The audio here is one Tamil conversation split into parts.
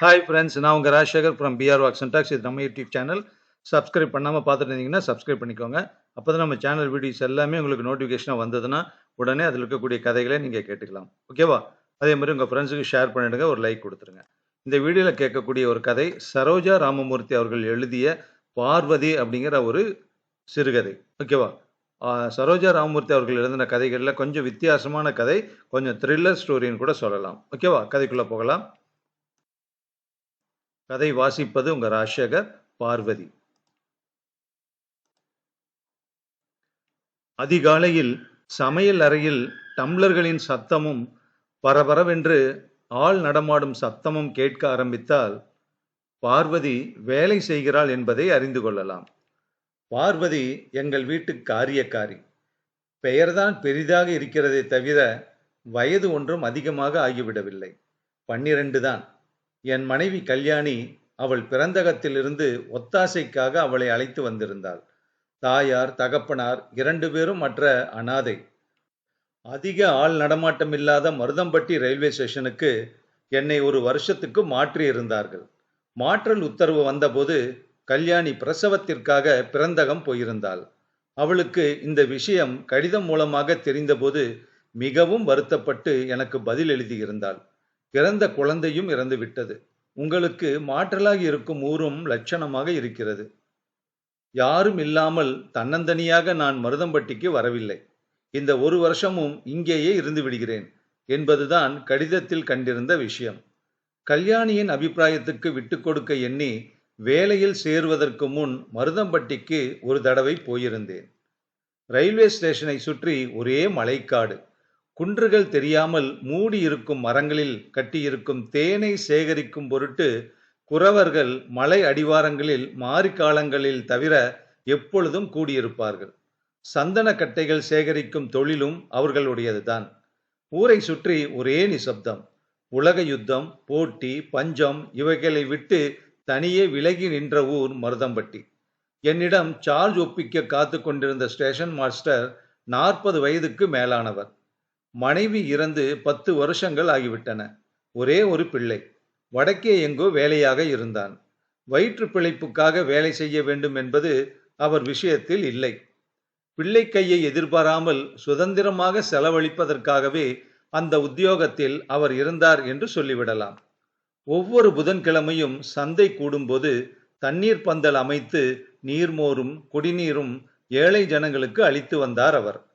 ஹாய் ஃப்ரெண்ட்ஸ் நான் உங்கள் ராஜசேகர் ஃப்ரம் பிஆர் வாக் சென்டாக்ஸ் இது நம்ம யூடியூப் சேனல் சப்ஸ்கிரைப் பண்ணாமல் பார்த்துட்டு இருந்தீங்கன்னா சப்ஸ்கிரைப் பண்ணிக்கோங்க. அப்போ தான் நம்ம சேனல் வீடியோஸ் எல்லாமே உங்களுக்கு நோட்டிஃபிகேஷனாக வந்ததுன்னா உடனே அதில் இருக்கக்கூடிய கதைகளை நீங்கள் கேட்டுக்கலாம். ஓகேவா அதே மாதிரி உங்கள் ஃப்ரெண்ட்ஸுக்கு ஷேர் பண்ணிடுங்க ஒரு லைக் கொடுத்துருங்க. இந்த வீடியோவில் கேட்கக்கூடிய ஒரு கதை சரோஜா ராமமூர்த்தி அவர்கள் எழுதிய பார்வதி அப்படிங்கிற ஒரு சிறுகதை. ஓகேவா சரோஜா ராமமூர்த்தி அவர்கள் எழுதின கதைகளில் கொஞ்சம் வித்தியாசமான கதை கொஞ்சம் த்ரில்லர் ஸ்டோரின்னு கூட சொல்லலாம். ஓகேவா கதைக்குள்ளே போகலாம். கதை வாசிப்பது உங்கள் ராஜசேகர் பார்வதி. அதிகாலையில் சமையல் அறையில் டம்ளர்களின் சத்தமும் பரபரவென்று ஆள் நடமாடும் சத்தமும் கேட்க ஆரம்பித்தால் பார்வதி வேலை செய்கிறாள் என்பதை அறிந்து கொள்ளலாம். பார்வதி எங்கள் வீட்டு காரியக்காரி. பெயர்தான் பெரிதாக இருக்கிறதே தவிர வயது ஒன்றும் அதிகமாக ஆகிவிடவில்லை. பன்னிரண்டு தான். என் மனைவி கல்யாணி அவள் பிறந்தகத்திலிருந்து ஒத்தாசைக்காக அவளை அழைத்து வந்திருந்தாள். தாயார் தகப்பனார் இரண்டு பேரும் மற்ற அனாதை. அதிக ஆள் நடமாட்டம் இல்லாத மருதம்பட்டி ரயில்வே ஸ்டேஷனுக்கு என்னை ஒரு வருஷத்துக்கு மாற்றி இருந்தார்கள் மாற்றல் உத்தரவு வந்தபோது கல்யாணி பிரசவத்திற்காக பிறந்தகம் போயிருந்தாள். அவளுக்கு இந்த விஷயம் கடிதம் மூலமாக தெரிந்தபோது மிகவும் வருத்தப்பட்டு எனக்கு பதில் எழுதியிருந்தாள். பிறந்த குழந்தையும் இறந்து விட்டது. உங்களுக்கு மாற்றலாக இருக்கும் ஊரும் லட்சணமாக இருக்கிறது. யாரும் இல்லாமல் தன்னந்தனியாக நான் மருதம்பட்டிக்கு வரவில்லை. இந்த ஒரு வருஷமும் இங்கேயே இருந்து விடுகிறேன் என்பதுதான் கடிதத்தில் கண்டிருந்த விஷயம். கல்யாணியின் அபிப்பிராயத்துக்கு விட்டு கொடுக்க எண்ணி வேலையில் சேருவதற்கு முன் மருதம்பட்டிக்கு ஒரு தடவை போயிருந்தேன். ரயில்வே ஸ்டேஷனை சுற்றி ஒரே மலைக்காடு. குன்றுகள் தெரியாமல் மூடி இருக்கும் மரங்களில் கட்டியிருக்கும் தேனை சேகரிக்கும் பொருட்டு குறவர்கள் மலை அடிவாரங்களில் மாரிக்காலங்களில் தவிர எப்பொழுதும் கூடியிருப்பார்கள். சந்தன கட்டைகள் சேகரிக்கும் தொழிலும் அவர்களுடையதுதான். ஊரை சுற்றி ஒரே நிசப்தம். உலக யுத்தம் போட்டி பஞ்சம் இவைகளை விட்டு தனியே விலகி நின்ற ஊர் மருதம்பட்டி. என்னிடம் சார்ஜ் ஒப்பிக்க காத்து கொண்டிருந்த ஸ்டேஷன் மாஸ்டர் நாற்பது வயதுக்கு மேலானவர். மனைவி இறந்து பத்து வருஷங்கள் ஆகிவிட்டன. ஒரே ஒரு பிள்ளை. வடக்கே எங்கோ வேலையாக இருந்தான். வயிற்று பிழைப்புக்காக வேலை செய்ய வேண்டும் என்பது அவர் விஷயத்தில் இல்லை. பிள்ளை கையை எதிர்பாராமல் சுதந்திரமாக செலவழிப்பதற்காகவே அந்த உத்தியோகத்தில் அவர் இருந்தார் என்று சொல்லிவிடலாம். ஒவ்வொரு புதன்கிழமையும் சந்தை கூடும்போது தண்ணீர் பந்தல் அமைத்து நீர்மோரும் குடிநீரும் ஏழை ஜனங்களுக்கு அளித்து வந்தார் அவர்.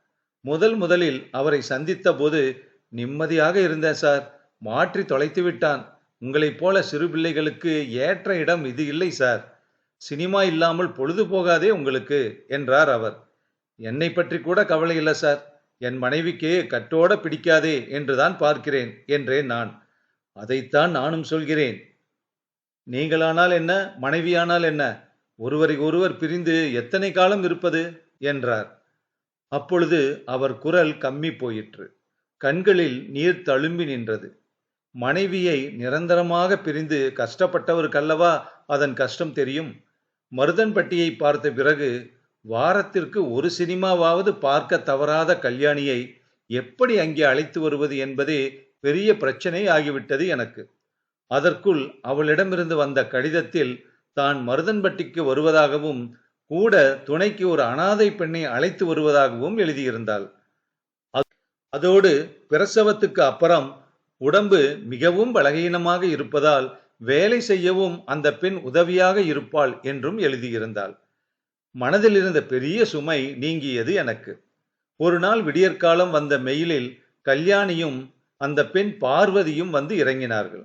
முதல் முதலில் அவரை சந்தித்த போது நிம்மதியாக இருந்தேன் சார். மாற்றி தொலைத்து விட்டான். உங்களைப் போல சிறு பிள்ளைகளுக்கு ஏற்ற இடம் இது இல்லை சார். சினிமா இல்லாமல் பொழுது போகாதே உங்களுக்கு என்றார் அவர். என்னை பற்றி கூட கவலை இல்லை சார். என் மனைவிக்கு கட்டோட பிடிக்காதே என்றுதான் பார்க்கிறேன் என்றேன் நான். அதைத்தான் நானும் சொல்கிறேன். நீங்களானால் என்ன? மனைவியானால் என்ன? ஒருவரை ஒருவர் பிரிந்து எத்தனை காலம் இருப்பது? என்றார். அப்பொழுது அவர் குரல் கம்மி போயிற்று. கண்களில் நீர் தழும்பி நின்றது. மனைவியை நிரந்தரமாக பிரிந்து கஷ்டப்பட்டவருக்கல்லவா அதன் கஷ்டம் தெரியும்? மருதன்பட்டியை பார்த்த பிறகு வாரத்திற்கு ஒரு சினிமாவாவது பார்க்க தவறாத கல்யாணியை எப்படி அங்கே அழைத்து வருவது என்பதே பெரிய பிரச்சனை ஆகிவிட்டது எனக்கு. அதற்குள் அவளிடமிருந்து வந்த கடிதத்தில் தான் மருதன்பட்டிக்கு வருவதாகவும் கூட துணைக்கு ஒரு அனாதை பெண்ணை அழைத்து வருவதாகவும் எழுதியிருந்தாள். அதோடு பிரசவத்துக்கு அப்புறம் உடம்பு மிகவும் பலகீனமாக இருப்பதால் வேலை செய்யவும் அந்த பெண் உதவியாக இருப்பாள் என்றும் எழுதியிருந்தாள். மனதில் இருந்த பெரிய சுமை நீங்கியது எனக்கு. ஒரு நாள் விடியற்காலம் வந்த மெயிலில் கல்யாணியும் அந்த பெண் பார்வதியும் வந்து இறங்கினார்கள்.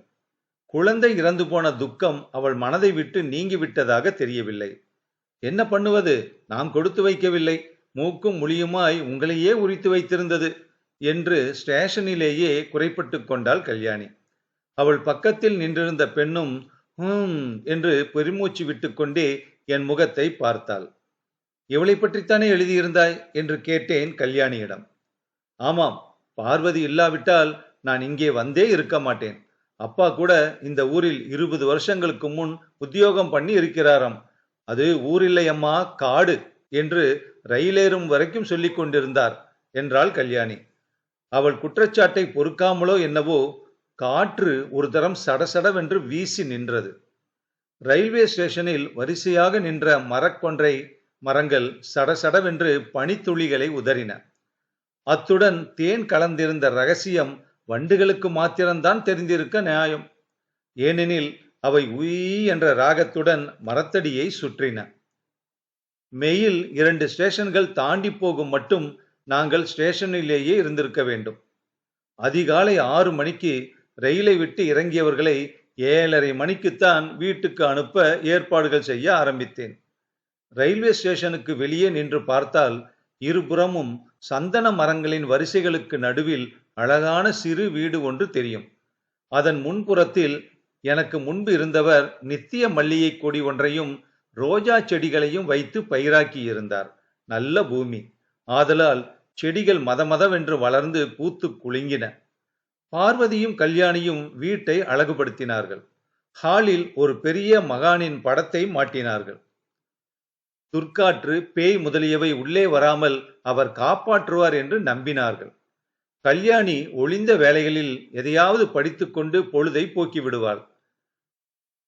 குழந்தை இறந்து போன துக்கம் அவள் மனதை விட்டு நீங்கிவிட்டதாக தெரியவில்லை. என்ன பண்ணுவது? நாம் கொடுத்து வைக்கவில்லை. மூக்கும் முழியுமாய் உங்களையே உரித்து வைத்திருந்தது என்று ஸ்டேஷனிலேயே குறைப்பட்டு கொண்டாள் கல்யாணி. அவள் பக்கத்தில் நின்றிருந்த பெண்ணும் ஹம் என்று பெருமூச்சு விட்டுக்கொண்டே என் முகத்தை பார்த்தாள். இவளை பற்றித்தானே எழுதியிருந்தாய்? என்று கேட்டேன் கல்யாணியிடம். ஆமாம் பார்வதி இல்லாவிட்டால் நான் இங்கே வந்தே இருக்க மாட்டேன். அப்பா கூட இந்த ஊரில் இருபது வருஷங்களுக்கு முன் உத்தியோகம் பண்ணி இருக்கிறாராம். அது ஊரில்லை அம்மா காடு என்று ரயிலேறும் வரைக்கும் சொல்லிக் கொண்டிருந்தார் என்றாள் கல்யாணி. அவள் குற்றச்சாட்டை பொறுக்காமலோ என்னவோ காற்று ஒரு தரம் சடசடவென்று வீசி நின்றது. ரயில்வே ஸ்டேஷனில் வரிசையாக நின்ற மரக்கொன்றை மரங்கள் சடசடவென்று பனித்துளிகளை உதறின. அத்துடன் தேன் கலந்திருந்த ரகசியம் வண்டுகளுக்கு மாத்திரம்தான் தெரிந்திருக்க நியாயம். ஏனெனில் அவை உய் என்ற ராகத்துடன் மரத்தடியை சுற்றின. மெயில் இரண்டு ஸ்டேஷன்கள் தாண்டி போகும் மட்டும் நாங்கள் ஸ்டேஷனிலேயே இருந்திருக்க வேண்டும். அதிகாலை ஆறு மணிக்கு ரயிலை விட்டு இறங்கியவர்களை ஏழரை மணிக்குத்தான் வீட்டுக்கு அனுப்ப ஏற்பாடுகள் செய்ய ஆரம்பித்தேன். ரயில்வே ஸ்டேஷனுக்கு வெளியே நின்று பார்த்தால் இருபுறமும் சந்தன மரங்களின் வரிசைகளுக்கு நடுவில் அழகான சிறு வீடு ஒன்று தெரியும். அதன் முன்புறத்தில் எனக்கு முன்பு இருந்தவர் நித்திய மல்லிகை கொடி ஒன்றையும் ரோஜா செடிகளையும் வைத்து பயிராக்கி இருந்தார். நல்ல பூமி. ஆதலால் செடிகள் மதமதவென்று வளர்ந்து பூத்து குலுங்கின. பார்வதியும் கல்யாணியும் வீட்டை அழகுபடுத்தினார்கள். ஹாலில் ஒரு பெரிய மகானின் படத்தை மாட்டினார்கள். துர்க்காற்று பேய் முதலியவை உள்ளே வராமல் அவர் காப்பாற்றுவார் என்று நம்பினார்கள். கல்யாணி ஒளிந்த வேலைகளில் எதையாவது படித்துக்கொண்டு பொழுதை போக்கிவிடுவாள்.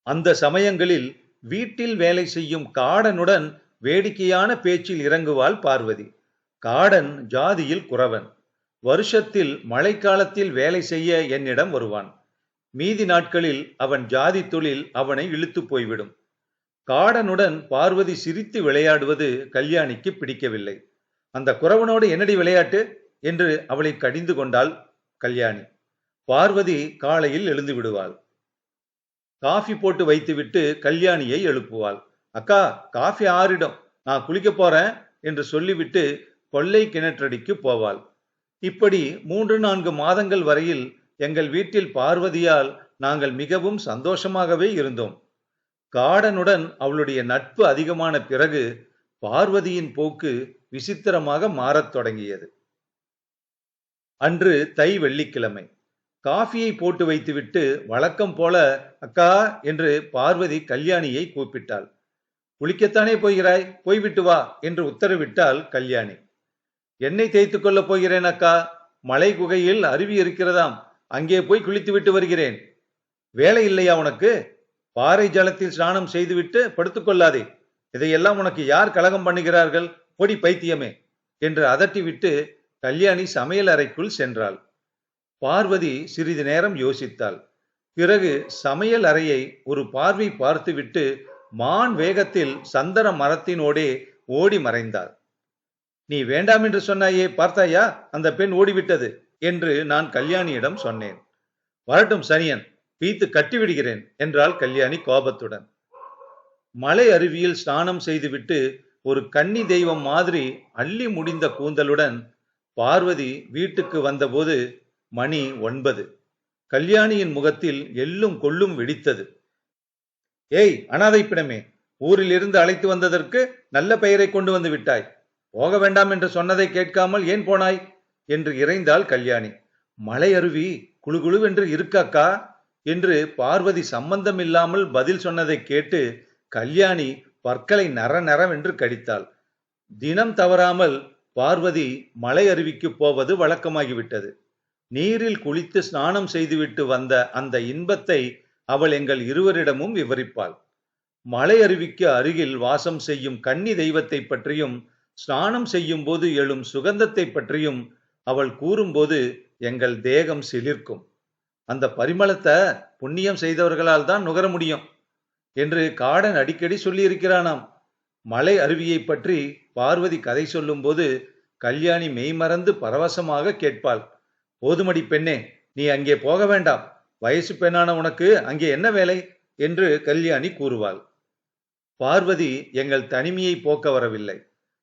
அந்த சமயங்களில் வீட்டில் வேலை செய்யும் காடனுடன் வேடிக்கையான பேச்சில் இறங்குவாள் பார்வதி. காடன் ஜாதியில் குறவன். வருஷத்தில் மழைக்காலத்தில் வேலை செய்ய என்னிடம் வருவான். மீதி நாட்களில் அவன் ஜாதி தொழில் அவனை இழுத்து போய்விடும். காடனுடன் பார்வதி சிரித்து விளையாடுவது கல்யாணிக்கு பிடிக்கவில்லை. அந்த குறவனோடு என்னடி விளையாட்டு? என்று அவளை கடிந்து கொண்டாள் கல்யாணி. பார்வதி காலையில் எழுந்து விடுவாள். காஃபி போட்டு வைத்துவிட்டு கல்யாணியை எழுப்புவாள். அக்கா காஃபி ஆறிடும். நான் குளிக்க போறேன் என்று சொல்லிவிட்டு கொள்ளை கிணற்றடிக்கு போவாள். இப்படி மூன்று நான்கு மாதங்கள் வரையில் எங்கள் வீட்டில் பார்வதியால் நாங்கள் மிகவும் சந்தோஷமாகவே இருந்தோம். காடனுடன் அவளுடைய நட்பு அதிகமான பிறகு பார்வதியின் போக்கு விசித்திரமாக மாறத் தொடங்கியது. அன்று தை வெள்ளிக்கிழமை. காஃபியை போட்டு வைத்துவிட்டு வழக்கம் போல அக்கா என்று பார்வதி கல்யாணியை கூப்பிட்டாள். குளிக்கத்தானே போகிறாய்? போய்விட்டு வா என்று உத்தரவிட்டாள் கல்யாணி. எண்ணெய் தேய்த்து கொள்ளப் போகிறேன் அக்கா. மலை குகையில் அருவி இருக்கிறதாம். அங்கே போய் குளித்துவிட்டு வருகிறேன். வேலை இல்லையா உனக்கு? பாறை ஜலத்தில் ஸ்நானம் செய்துவிட்டு படுத்துக்கொள்ளாதே இதையெல்லாம் உனக்கு யார் கலகம் பண்ணுகிறார்கள்? பொடி பைத்தியமே என்று அதட்டிவிட்டு கல்யாணி சமையல் அறைக்குள் சென்றாள். பார்வதி சிறிது நேரம் யோசித்தாள். பிறகு சமையல் அறையை ஒரு பார்வை பார்த்துவிட்டு மான் வேகத்தில் சந்தன மரத்தினோடே ஓடி மறைந்தார் நீ வேண்டாம் என்று சொன்னாயே பார்த்தாயா? அந்த பெண் ஓடிவிட்டது என்று நான் கல்யாணியிடம் சொன்னேன். வரட்டும் சனியன் பீத்து கட்டிவிடுகிறேன் என்றாள் கல்யாணி கோபத்துடன். மலை அருவியில் ஸ்நானம் செய்துவிட்டு ஒரு கன்னி தெய்வம் மாதிரி அள்ளி முடிந்த கூந்தலுடன் பார்வதி வீட்டுக்கு வந்தபோது மணி ஒன்பது. கல்யாணியின் முகத்தில் எள்ளும் கொள்ளும் வெடித்தது. ஏய் அனாதை பிணமே ஊரில் இருந்து அழைத்து வந்ததற்கு நல்ல பெயரை கொண்டு வந்து விட்டாய். போக வேண்டாம் என்று சொன்னதை கேட்காமல் ஏன் போனாய்? என்று இறைந்தாள் கல்யாணி. மலை அருவி குழுகுழுவென்று இருக்காக்கா? என்று பார்வதி சம்பந்தம் இல்லாமல் பதில் சொன்னதை கேட்டு கல்யாணி பற்களை நர நரவென்று கடித்தாள். தினம் தவறாமல் பார்வதி மலை அருவிக்கு போவது வழக்கமாகிவிட்டது. நீரில் குளித்து ஸ்நானம் செய்துவிட்டு வந்த அந்த இன்பத்தை அவள் எங்கள் இருவரிடமும் விவரிப்பாள். மலை அருவிக்கு அருகில் வாசம் செய்யும் கன்னி தெய்வத்தை பற்றியும் ஸ்நானம் செய்யும் போது எழும் சுகந்தத்தை பற்றியும் அவள் கூறும்போது எங்கள் தேகம் சிலிர்க்கும். அந்த பரிமளத்தை புண்ணியம் செய்தவர்களால் தான் நுகர முடியும் என்று காடன் அடிக்கடி சொல்லியிருக்கிறானாம். மலை அருவியை பற்றி பார்வதி கதை சொல்லும்போது கல்யாணி மெய்மறந்து பரவசமாக கேட்பாள். போதுமடி பெண்ணே நீ அங்கே போக வேண்டாம். வயசு பெண்ணான உனக்கு அங்கே என்ன வேலை? என்று கல்யாணி கூறுவாள். பார்வதி எங்கள் தனிமையை போக்க வரவில்லை.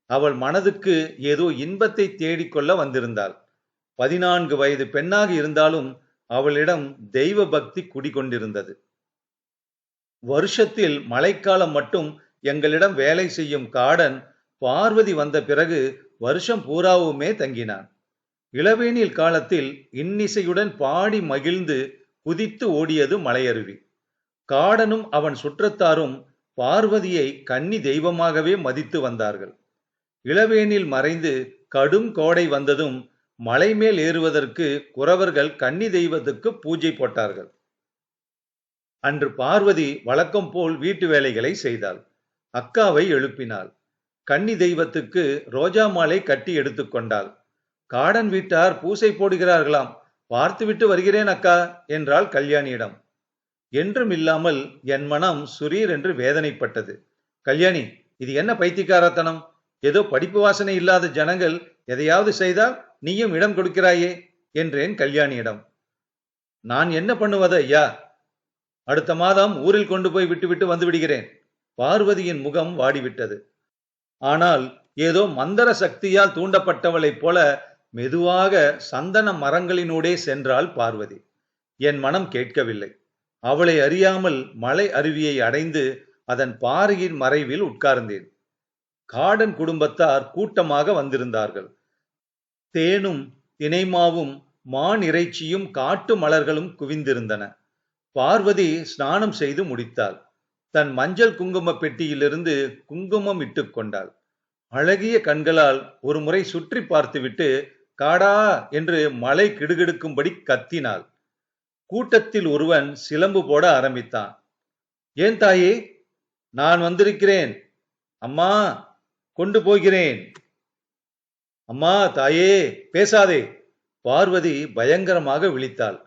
அவள் மனதுக்கு ஏதோ இன்பத்தை தேடிக்கொள்ள வந்திருந்தாள். பதினான்கு வயது பெண்ணாக இருந்தாலும் அவளிடம் தெய்வ பக்தி குடிகொண்டிருந்தது. வருஷத்தில் மழைக்காலம் மட்டும் எங்களிடம் வேலை செய்யும் காடன் பார்வதி வந்த பிறகு வருஷம் பூராவுமே தங்கினான். இளவேனில் காலத்தில் இன்னிசையுடன் பாடி மகிழ்ந்து குதித்து ஓடியது மலையருவி. காடனும் அவன் சுற்றத்தாரும் பார்வதியை கன்னி தெய்வமாகவே மதித்து வந்தார்கள். இளவேனில் மறைந்து கடும் கோடை வந்ததும் மலை மேல் ஏறுவதற்கு குறவர்கள் கன்னி தெய்வத்துக்கு பூஜை போட்டார்கள். அன்று பார்வதி வழக்கம் போல் வீட்டு வேலைகளை செய்தாள். அக்காவை எழுப்பினாள். கன்னி தெய்வத்துக்கு ரோஜா மாலை கட்டி எடுத்துக்கொண்டாள் காடன் வீட்டார் பூசை போடுகிறார்களாம். பார்த்துவிட்டு வருகிறேன் அக்கா என்றாள் கல்யாணியிடம். என்றும் இல்லாமல் என் மனம் சுரீர் என்று வேதனைப்பட்டது. கல்யாணி இது என்ன பைத்தியக்காரத்தனம்? ஏதோ படிப்பு வாசனை இல்லாத ஜனங்கள் எதையாவது செய்தால் நீயும் இடம் கொடுக்கிறாயே என்றேன் கல்யாணியிடம். நான் என்ன பண்ணுவது ஐயா? அடுத்த மாதம் ஊரில் கொண்டு போய் விட்டுவிட்டு வந்து விடுகிறேன். பார்வதியின் முகம் வாடிவிட்டது. ஆனால் ஏதோ மந்தர சக்தியால் தூண்டப்பட்டவளைப் போல மெதுவாக சந்தன மரங்களினூடே சென்றாள் பார்வதி. என் மனம் கேட்கவில்லை. அவளை அறியாமல் மலை அருவியை அடைந்து அதன் பாறையின் மறைவில் உட்கார்ந்தேன். காடன் குடும்பத்தார் கூட்டமாக வந்திருந்தார்கள். தேனும் தினைமாவும் மான் இறைச்சியும் காட்டு மலர்களும் குவிந்திருந்தன. பார்வதி ஸ்நானம் செய்து முடித்தாள். தன் மஞ்சள் குங்கும பெட்டியிலிருந்து குங்குமம் இட்டுக் கொண்டாள். அழகிய கண்களால் ஒரு முறை சுற்றி பார்த்துவிட்டு காடா! என்று மலை கிடுகிடுக்கும்படி கத்தினாள். கூட்டத்தில் ஒருவன் சிலம்பு போட ஆரம்பித்தான். ஏன் தாயே நான் வந்திருக்கிறேன். அம்மா கொண்டு போகிறேன். அம்மா தாயே பேசாதே. பார்வதி பயங்கரமாக விழித்தாள்.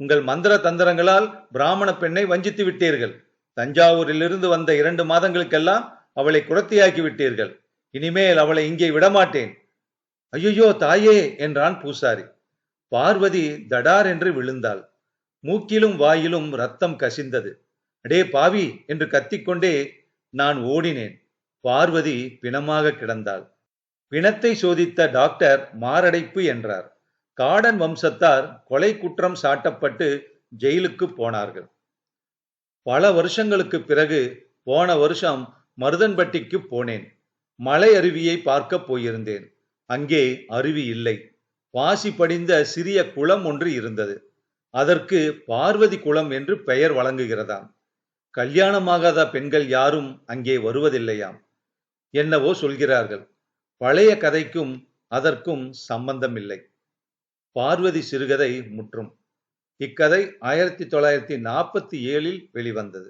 உங்கள் மந்திர தந்திரங்களால் பிராமண பெண்ணை வஞ்சித்து விட்டீர்கள். தஞ்சாவூரிலிருந்து வந்த இரண்டு மாதங்களுக்கெல்லாம் அவளை குரத்தியாக்கி விட்டீர்கள். இனிமேல் அவளை இங்கே விடமாட்டேன். ஐயோ தாயே! என்றான் பூசாரி. பார்வதி தடார் என்று விழுந்தாள். மூக்கிலும் வாயிலும் ரத்தம் கசிந்தது. அடே பாவி! என்று கத்திக்கொண்டே நான் ஓடினேன். பார்வதி பிணமாக கிடந்தாள். பிணத்தை சோதித்த டாக்டர் மாரடைப்பு என்றார். காடன் வம்சத்தார் கொலை குற்றம் சாட்டப்பட்டு ஜெயிலுக்கு போனார்கள். பல வருஷங்களுக்கு பிறகு போன வருஷம் மருதன்பட்டிக்கு போனேன். மலை அருவியை பார்க்க போயிருந்தேன். அங்கே அருவி இல்லை. பாசி படிந்த சிறிய குளம் ஒன்று இருந்தது. அதற்கு பார்வதி குளம் என்று பெயர் வழங்குகிறதாம். கல்யாணமாகாத பெண்கள் யாரும் அங்கே வருவதில்லையாம். என்னவோ சொல்கிறார்கள். பழைய கதைக்கும் அதற்கும் சம்பந்தமில்லை. பார்வதி சிறுகதை முற்றும். இக்கதை ஆயிரத்தி தொள்ளாயிரத்தி நாற்பத்தி ஏழில் வெளிவந்தது.